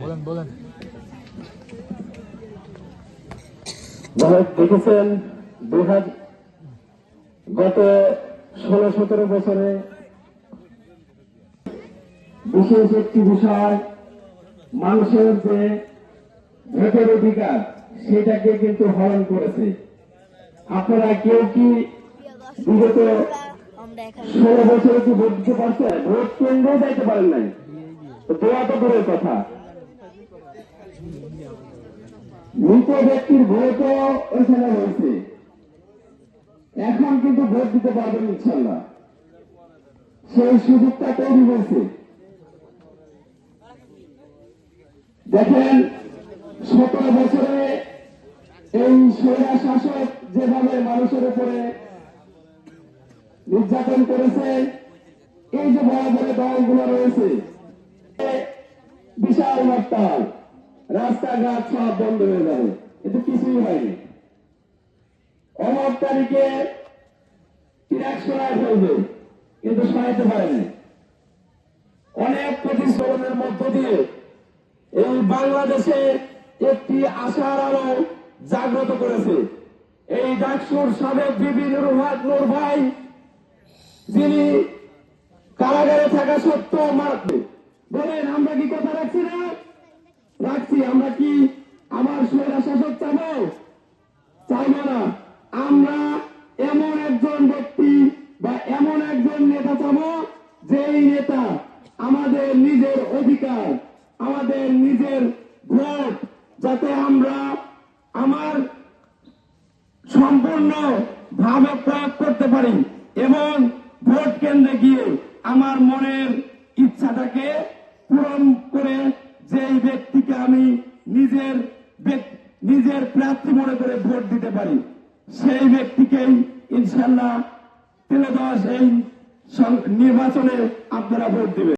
বলেন বলেন। দেখেছেন গত ষোলো, সতেরো বছরে বিশেষ একটি বিষয়, মানুষের যে অধিকার, সেটাকে কিন্তু হরণ করেছে। আপনারা কেউ কি বিগত ষোলো বছরে কি ভোট দিতে পারছেন? ভোট কেন্দ্রেও যাইতে পারেন নাই। তো দোয়া তো দূরের কথা। মৃত ব্যক্তির ভোটও এখানে হয়েছে এখন কিন্তু ভোট দিতে পারবেন ইনশাল্লাহ সেই সুযোগটা তৈরি হয়েছে। দেখেন, সতেরো বছরে এই স্বৈরা শাসক যেভাবে মানুষের উপরে নির্যাতন করেছে, এই যে বড় বড় দলগুলো রয়েছে বিশাল হরতাল। রাস্তাঘাট সব বন্ধ হয়ে যাবে। কিন্তু কিছুই হয়নি। অমর তারিখে ট্রাক সরায় ফেলবে, কিন্তু সরাইতে পারেনি অনেক প্রতিশ্রুতির মধ্য দিয়ে এই বাংলাদেশে একটি আশার আলো জাগ্রত করেছে। এই ডাকসুর সাবেক বিবি নুরহাত নূর ভাই, যিনি কারাগারে থাকা সত্ত্বেও মারবে বলেন, আমরা কি কথা রাখছি না? রাখছি, আমরা কি আমার স্বৈরা শাসক চাবো? চাইব না। আমরা এমন একজন ব্যক্তি বা এমন একজন নেতা চাবো, যেই নেতা আমাদের নিজের অধিকার, আমাদের নিজের ভোট, যাতে আমরা আমার সম্পূর্ণ ভাবে প্রয়োগ করতে পারি এবং ভোট কেন্দ্রে গিয়ে আমার মনের যেই ব্যক্তিকে আমি নিজের নিজের প্রার্থী মনে করে ভোট দিতে পারি। সেই ব্যক্তিকেই ইনশাল্লাহ তেলে দশ এই নির্বাচনে আপনারা ভোট দিবেন।